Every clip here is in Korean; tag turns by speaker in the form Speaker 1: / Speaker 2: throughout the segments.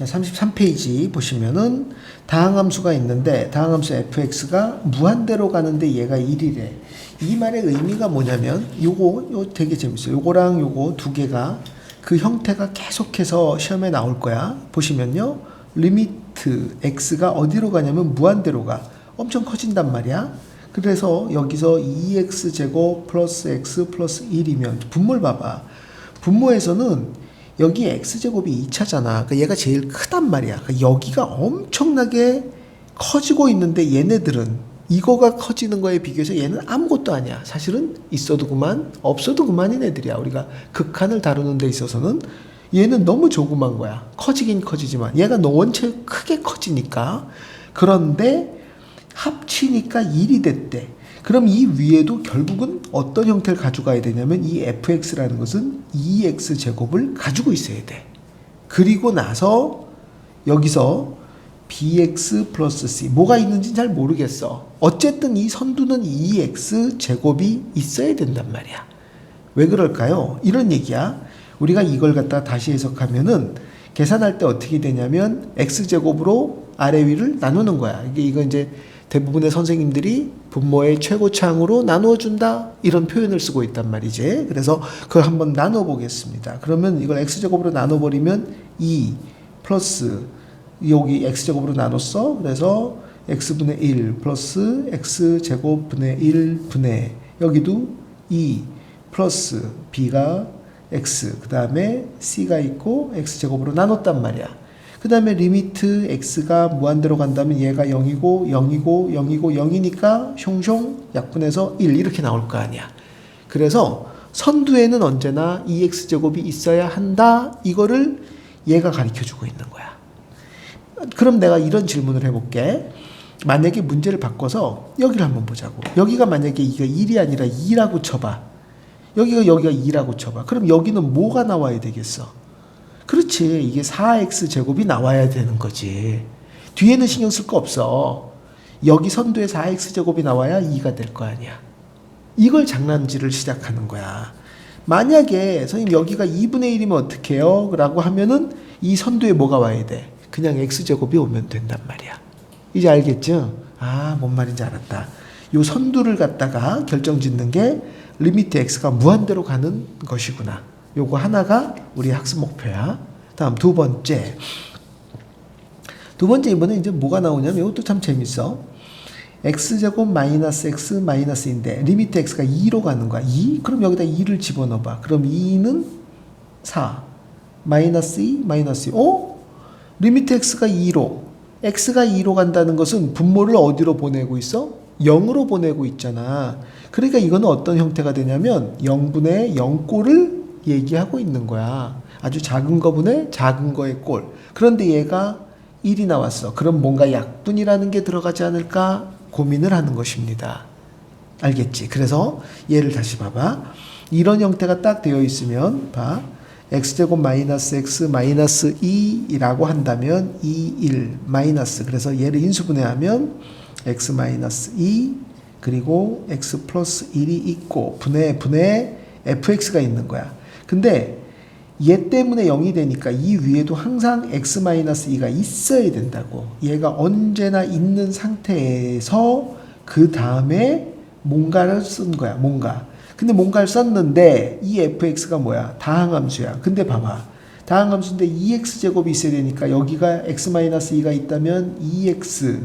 Speaker 1: 자, 33페이지 보시면은 다항함수가 있는데 다항함수 fx가 무한대로 가는데 얘가 1이래. 이 말의 의미가 뭐냐면 요거 요 되게 재밌어요. 요거랑 요거 두 개가 그 형태가 계속해서 시험에 나올 거야. 보시면요. 리미트 x가 어디로 가냐면 무한대로 가. 엄청 커진단 말이야. 그래서 여기서 2x 제곱 플러스 x 플러스 1이면 분모를 봐봐. 분모에서는 여기 x제곱이 2차잖아. 그러니까 얘가 제일 크단 말이야. 그러니까 여기가 엄청나게 커지고 있는데 얘네들은 이거가 커지는 거에 비교해서 얘는 아무것도 아니야. 사실은 있어도 그만, 없어도 그만인 애들이야. 우리가 극한을 다루는 데 있어서는 얘는 너무 조그만 거야. 커지긴 커지지만 얘가 너 원체 크게 커지니까. 그런데 합치니까 1이 됐대. 그럼 이 위에도 결국은 어떤 형태를 가져가야 되냐면 이 fx라는 것은 2x 제곱을 가지고 있어야 돼. 그리고 나서 여기서 bx 플러스 c 뭐가 있는지 잘 모르겠어. 어쨌든 이 선두는 2x 제곱이 있어야 된단 말이야. 왜 그럴까요? 이런 얘기야. 우리가 이걸 갖다가 다시 해석하면은 계산할 때 어떻게 되냐면 x 제곱으로 아래 위를 나누는 거야. 이게 이거 이제 대부분의 선생님들이 분모의 최고차항으로 나누어 준다 이런 표현을 쓰고 있단 말이지. 그래서 그걸 한번 나눠 보겠습니다. 그러면 이걸 x 제곱으로 나눠 버리면 2 플러스 여기 x 제곱으로 나눴어. 그래서 x분의 1 플러스 x 제곱분의 1 분의 여기도 2 플러스 b가 x 그 다음에 c가 있고 x 제곱으로 나눴단 말이야. 그 다음에 리미트 x가 무한대로 간다면 얘가 0이고 0이고 0이고 0이니까 숑숑 약분해서 1 이렇게 나올 거 아니야. 그래서 선두에는 언제나 2x제곱이 있어야 한다. 이거를 얘가 가르쳐 주고 있는 거야. 그럼 내가 이런 질문을 해볼게. 만약에 문제를 바꿔서 여기를 한번 보자고. 여기가 만약에 이거 1이 아니라 2라고 쳐봐. 여기가 여기가 2라고 쳐봐. 그럼 여기는 뭐가 나와야 되겠어? 그렇지. 이게 4x 제곱이 나와야 되는 거지. 뒤에는 신경 쓸 거 없어. 여기 선두에 4x 제곱이 나와야 2가 될 거 아니야. 이걸 장난질을 시작하는 거야. 만약에 선생님 여기가 2분의 1이면 어떻게 해요? 라고 하면은 이 선두에 뭐가 와야 돼? 그냥 x 제곱이 오면 된단 말이야. 이제 알겠죠? 아, 뭔 말인지 알았다. 요 선두를 갖다가 결정 짓는 게 리미트 x가 무한대로 가는 것이구나. 요거 하나가 우리 학습 목표야. 다음 두 번째. 두 번째 이번에 이제 뭐가 나오냐면 이것도 참 재밌어. x제곱 마이너스 x 마이너스인데 리미트 x가 2로 가는 거야. 2? 그럼 여기다 2를 집어넣어 봐. 그럼 2는 4. 마이너스 2 마이너스 2. 어? 리미트 x가 2로 x가 2로 간다는 것은 분모를 어디로 보내고 있어? 0으로 보내고 있잖아. 그러니까 이거는 어떤 형태가 되냐면 0분의 0꼴을 얘기하고 있는 거야. 아주 작은 거분의 작은 거의 꼴. 그런데 얘가 1이 나왔어. 그럼 뭔가 약분이라는 게 들어가지 않을까 고민을 하는 것입니다. 알겠지? 그래서 얘를 다시 봐봐. 이런 형태가 딱 되어 있으면 봐. x제곱 마이너스 x 마이너스 2라고 한다면 2, 1 마이너스 그래서 얘를 인수분해하면 x 마이너스 2 그리고 x 플러스 1이 있고 분해 분해 fx가 있는 거야. 근데 얘 때문에 0이 되니까 이 위에도 항상 x-2가 있어야 된다고. 얘가 언제나 있는 상태에서 그 다음에 뭔가를 쓴 거야. 뭔가. 근데 뭔가를 썼는데 이 fx가 뭐야? 다항함수야. 근데 봐봐. 다항함수인데 2x제곱이 있어야 되니까 여기가 x-2가 있다면 2x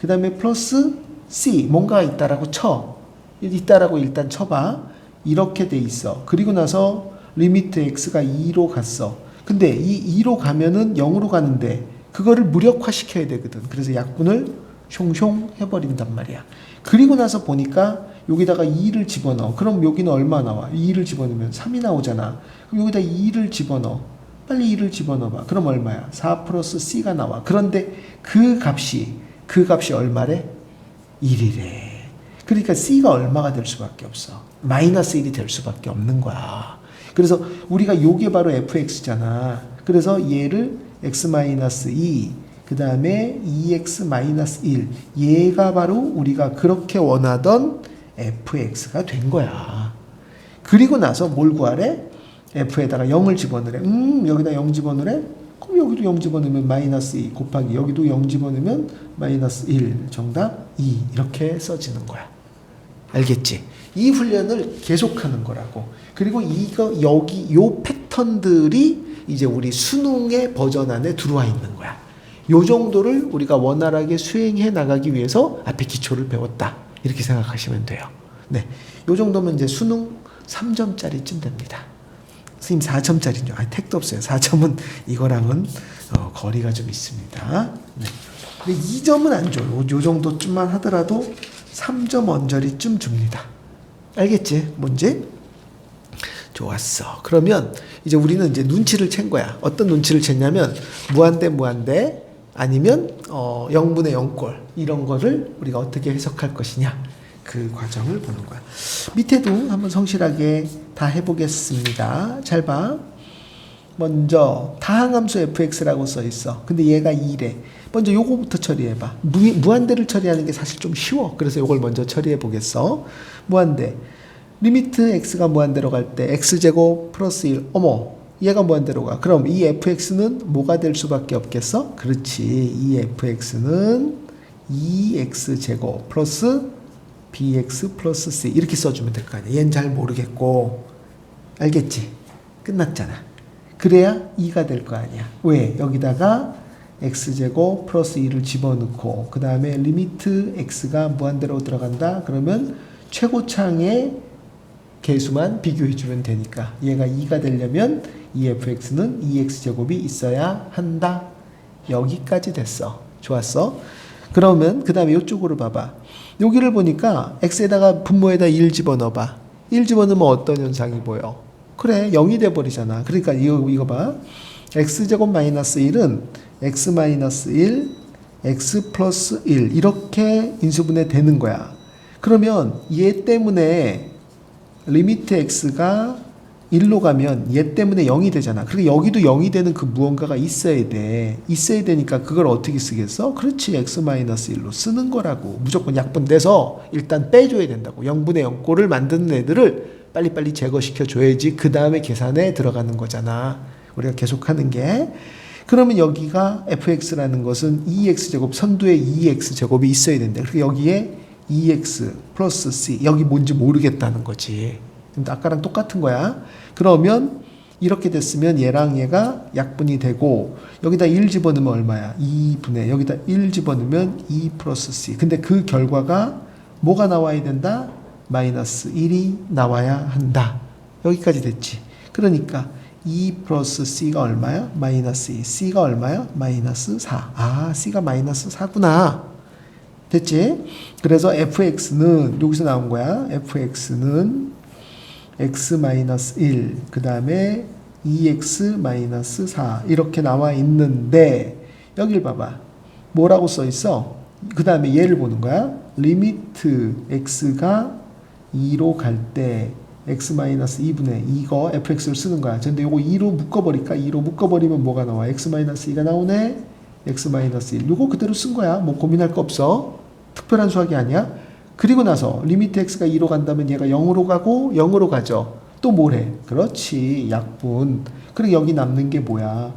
Speaker 1: 그 다음에 플러스 c 뭔가가 있다라고 쳐. 있다라고 일단 쳐봐. 이렇게 돼 있어. 그리고 나서 리미트 x가 2로 갔어. 근데 이 2로 가면은 0으로 가는데 그거를 무력화 시켜야 되거든. 그래서 약분을 숑숑 해버린단 말이야. 그리고 나서 보니까 여기다가 2를 집어넣어. 그럼 여기는 얼마 나와? 2를 집어넣으면 3이 나오잖아. 그럼 여기다 2를 집어넣어. 빨리 2를 집어넣어봐. 그럼 얼마야? 4 플러스 c가 나와. 그런데 그 값이 그 값이 얼마래? 1이래. 그러니까 c가 얼마가 될 수밖에 없어. 마이너스 1이 될 수밖에 없는 거야. 그래서 우리가 요게 바로 fx잖아. 그래서 얘를 x-2, 그 다음에 2x-1. 얘가 바로 우리가 그렇게 원하던 fx가 된 거야. 그리고 나서 뭘 구하래? f에다가 0을 집어넣으래. 음, 여기다 0 집어넣으래? 그럼 여기도 0 집어넣으면 마이너스 2 곱하기 여기도 0 집어넣으면 마이너스 1 정답 2 이렇게 써지는 거야. 알겠지? 이 훈련을 계속하는 거라고. 그리고 이거 여기 요 패턴들이 이제 우리 수능의 버전 안에 들어와 있는 거야. 요 정도를 우리가 원활하게 수행해 나가기 위해서 앞에 기초를 배웠다. 이렇게 생각하시면 돼요. 네. 요 정도면 이제 수능 3점짜리쯤 됩니다. 선생님 4점짜리죠. 아, 택도 없어요. 4점은 이거랑은 어, 거리가 좀 있습니다. 네. 근데 2점은 안 줘요. 요 정도쯤만 하더라도 3점 언저리쯤 줍니다. 알겠지? 뭔지? 좋았어. 그러면 이제 우리는 이제 눈치를 챈 거야. 어떤 눈치를 챘냐면 무한대 무한대 아니면 어 0분의 0꼴 이런 거를 우리가 어떻게 해석할 것이냐 그 과정을 보는 거야. 밑에도 한번 성실하게 다 해보겠습니다. 잘 봐. 먼저 다항함수 fx라고 써 있어. 근데 얘가 2래. 먼저 요거부터 처리해 봐. 무 한대를 처리하는 게 사실 좀 쉬워. 그래서 요걸 먼저 처리해 보겠어. 무한대. 리미트 x가 무한대로 갈 때 x제곱 플러스 1. 어머. 얘가 무한대로 가. 그럼 이 fx는 뭐가 될 수밖에 없겠어? 그렇지. 이 fx는 2x제곱 플러스 bx 플러스 c 이렇게 써주면 될 거 아니야. 얘는 잘 모르겠고 알겠지? 끝났잖아. 그래야 2가 될 거 아니야. 왜? 여기다가 x제곱 플러스 2를 집어넣고 그 다음에 리미트 x가 무한대로 들어간다. 그러면 최고창의 개수만 비교해주면 되니까 얘가 2가 되려면 이 fx는 2x제곱이 있어야 한다. 여기까지 됐어. 좋았어? 그러면 그 다음에 이쪽으로 봐봐. 여기를 보니까 x에다가 분모에다 1 집어넣어봐. 1 집어넣으면 어떤 현상이 보여? 그래 0이 돼버리잖아. 그러니까 이거, 이거 봐. x제곱 마이너스 1은 x 마이너스 1, x 플러스 1 이렇게 인수분해 되는 거야. 그러면 얘 때문에 리미트 x가 1로 가면 얘 때문에 0이 되잖아. 그리고 여기도 0이 되는 그 무언가가 있어야 돼. 있어야 되니까 그걸 어떻게 쓰겠어? 그렇지. x-1로 쓰는 거라고. 무조건 약분돼서 일단 빼줘야 된다고. 0분의 0꼴을 만드는 애들을 빨리빨리 제거시켜 줘야지 그 다음에 계산에 들어가는 거잖아. 우리가 계속 하는 게. 그러면 여기가 fx라는 것은 2x제곱, 선두에 2x제곱이 있어야 된다. 그리고 여기에 2x 플러스 c. 여기 뭔지 모르겠다는 거지. 근데 아까랑 똑같은 거야. 그러면 이렇게 됐으면 얘랑 얘가 약분이 되고 여기다 1 집어넣으면 얼마야? 2분의 여기다 1 집어넣으면 2 플러스 c. 근데 그 결과가 뭐가 나와야 된다? 마이너스 1이 나와야 한다. 여기까지 됐지. 그러니까 2 플러스 c가 얼마야? 마이너스 2. c가 얼마야? 마이너스 4. 아, c가 마이너스 4구나. 됐지? 그래서 fx는 여기서 나온 거야. fx는 x-1, 그 다음에 2x-4 이렇게 나와 있는데 여길 봐봐. 뭐라고 써 있어? 그 다음에 얘를 보는 거야. 리미트 x가 2로 갈 때 x-2분의 이거 fx를 쓰는 거야. 근데 요거 2로 묶어버릴까? 2로 묶어버리면 뭐가 나와? x-2가 나오네? x-1. 요거 그대로 쓴 거야. 뭐 고민할 거 없어. 특별한 수학이 아니야. 그리고 나서 리미트 x가 2로 간다면 얘가 0으로 가고 0으로 가죠. 또 뭐래? 그렇지. 약분. 그리고 여기 남는 게 뭐야?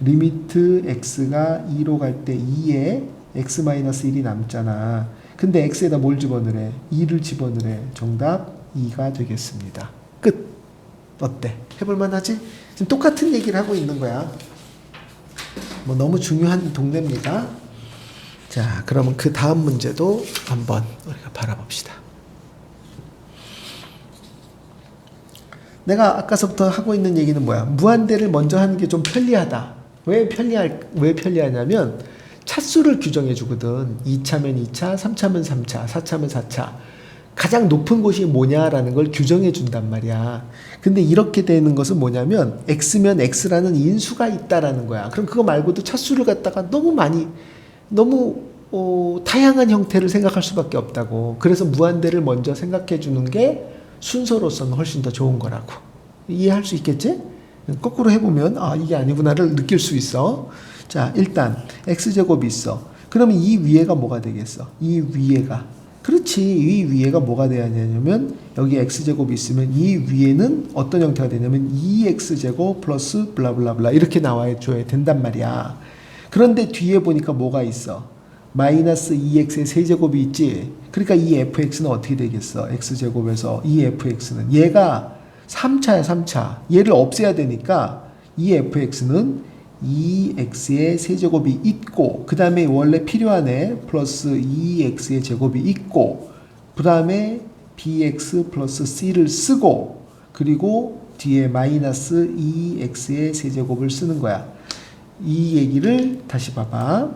Speaker 1: 리미트 x가 2로 갈 때 2에 x-1이 남잖아. 근데 x에다 뭘 집어넣으래? 2를 집어넣으래. 정답 2가 되겠습니다. 끝. 어때? 해볼만 하지? 지금 똑같은 얘기를 하고 있는 거야. 뭐 너무 중요한 동네입니다. 자, 그러면 그 다음 문제도 한번 우리가 바라봅시다. 내가 아까서부터 하고 있는 얘기는 뭐야? 무한대를 먼저 하는 게 좀 편리하다. 왜 편리할, 왜 편리하냐면 차수를 규정해 주거든. 2차면 2차, 3차면 3차, 4차면 4차. 가장 높은 곳이 뭐냐라는 걸 규정해 준단 말이야. 근데 이렇게 되는 것은 뭐냐면 x면 x라는 인수가 있다라는 거야. 그럼 그거 말고도 차수를 갖다가 너무 많이 너무 어, 다양한 형태를 생각할 수밖에 없다고. 그래서 무한대를 먼저 생각해 주는 게 순서로서는 훨씬 더 좋은 거라고. 이해할 수 있겠지? 거꾸로 해보면 아 이게 아니구나를 느낄 수 있어. 자 일단 x제곱이 있어. 그러면 이 위에가 뭐가 되겠어? 이 위에가 그렇지. 이 위에가 뭐가 돼야 되냐면 여기 x제곱이 있으면 이 위에는 어떤 형태가 되냐면 2x제곱 플러스 블라블라블라 이렇게 나와야 줘야 된단 말이야. 그런데 뒤에 보니까 뭐가 있어? 마이너스 2x의 세제곱이 있지. 그러니까 이 fx는 어떻게 되겠어? x제곱에서 이 fx는 얘가 3차야 3차. 얘를 없애야 되니까 이 fx는 2x의 세제곱이 있고 그 다음에 원래 필요한 애 플러스 2x의 제곱이 있고 그 다음에 bx 플러스 c를 쓰고 그리고 뒤에 마이너스 2x의 세제곱을 쓰는 거야. 이 얘기를 다시 봐봐.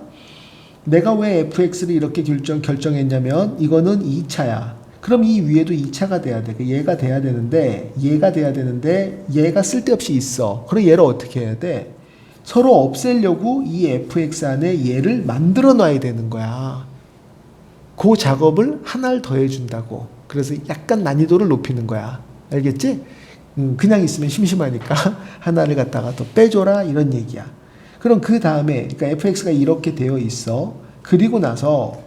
Speaker 1: 내가 왜 fx를 이렇게 결정, 결정했냐면 이거는 2차야. 그럼 이 위에도 2차가 돼야 돼. 그 얘가 돼야 되는데 얘가 돼야 되는데 얘가 쓸데없이 있어. 그럼 얘를 어떻게 해야 돼? 서로 없애려고 이 fx 안에 얘를 만들어 놔야 되는 거야. 그 작업을 하나를 더 해 준다고. 그래서 약간 난이도를 높이는 거야. 알겠지? 음, 그냥 있으면 심심하니까 하나를 갖다가 더 빼줘라 이런 얘기야. 그럼 그 다음에 그러니까 fx가 이렇게 되어 있어. 그리고 나서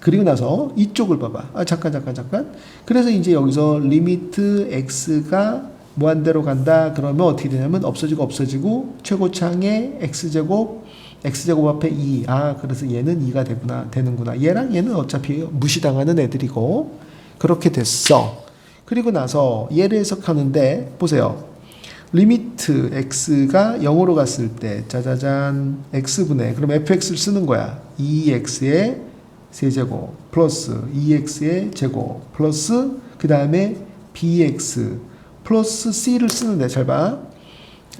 Speaker 1: 그리고 나서 이쪽을 봐봐. 아 잠깐 잠깐 잠깐. 그래서 이제 여기서 리미트 x가 무한대로 간다. 그러면 어떻게 되냐면 없어지고 없어지고 최고창의 x제곱 x제곱 앞에 2. 아 그래서 얘는 2가 되구나 되는구나. 얘랑 얘는 어차피 무시당하는 애들이고 그렇게 됐어. 그리고 나서 얘를 해석하는데 보세요. 리미트 x가 0으로 갔을 때 짜자잔 x분의 그럼 fx를 쓰는 거야. 2x의 세제곱 플러스 2x의 제곱 플러스 그 다음에 bx 플러스 c를 쓰는데 잘 봐.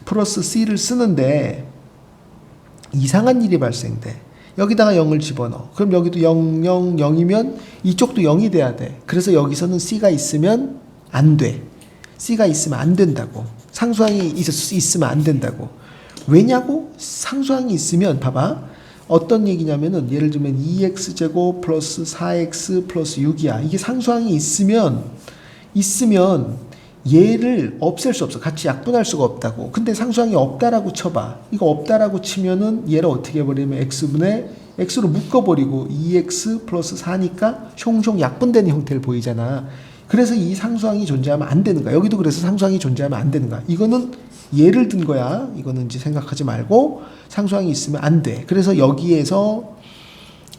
Speaker 1: 플러스 c를 쓰는데 이상한 일이 발생돼. 여기다가 0을 집어넣어. 그럼 여기도 0, 0, 0이면 이쪽도 0이 돼야 돼. 그래서 여기서는 c가 있으면 안 돼. c가 있으면 안 된다고. 상수항이 있, 있으면 안 된다고. 왜냐고? 상수항이 있으면 봐봐. 어떤 얘기냐면은 예를 들면 2x제곱 플러스 4x 플러스 6이야. 이게 상수항이 있으면 있으면 얘를 없앨 수 없어. 같이 약분할 수가 없다고. 근데 상수항이 없다라고 쳐봐. 이거 없다라고 치면은 얘를 어떻게 해버리면 x분의 x로 묶어버리고 2x 플러스 4니까 숑숑 약분되는 형태를 보이잖아. 그래서 이 상수항이 존재하면 안 되는 거야. 여기도 그래서 상수항이 존재하면 안 되는 거야. 이거는 예를 든 거야. 이거는 이제 생각하지 말고 상수항이 있으면 안 돼. 그래서 여기에서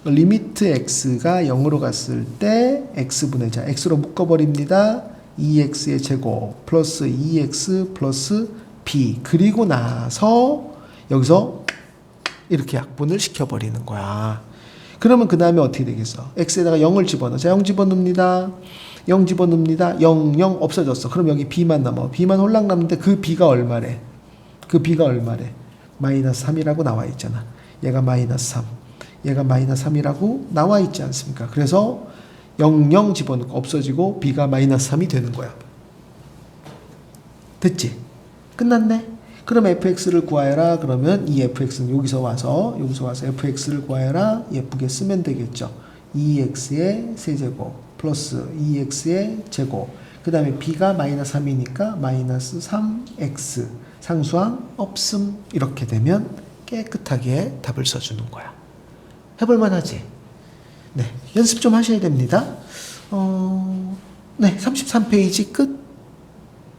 Speaker 1: 리미트 x가 0으로 갔을 때 x분의 자 x로 묶어버립니다. 2x의 제곱 플러스 2x 플러스 b 그리고 나서 여기서 이렇게 약분을 시켜버리는 거야. 그러면 그 다음에 어떻게 되겠어? x에다가 0을 집어넣어. 자, 0 집어넣습니다. 0 집어넣습니다. 0, 0 없어졌어. 그럼 여기 b만 남아. b만 홀랑 남는데 그 b가 얼마래? 그 b가 얼마래? 마이너스 3이라고 나와 있잖아. 얘가 마이너스 3. 얘가 마이너스 3이라고 나와 있지 않습니까? 그래서 0, 0 집어넣고 없어지고 b가 마이너스 3이 되는 거야. 됐지? 끝났네? 그럼 fx를 구하여라 그러면 이 fx는 여기서 와서 여기서 와서 fx를 구하여라 예쁘게 쓰면 되겠죠. 2x의 세제곱 플러스 2x의 제곱 그 다음에 b가 마이너스 3이니까 마이너스 3x 상수항 없음 이렇게 되면 깨끗하게 답을 써주는 거야. 해볼만 하지? 네, 연습 좀 하셔야 됩니다. 어, 네, 33페이지 끝.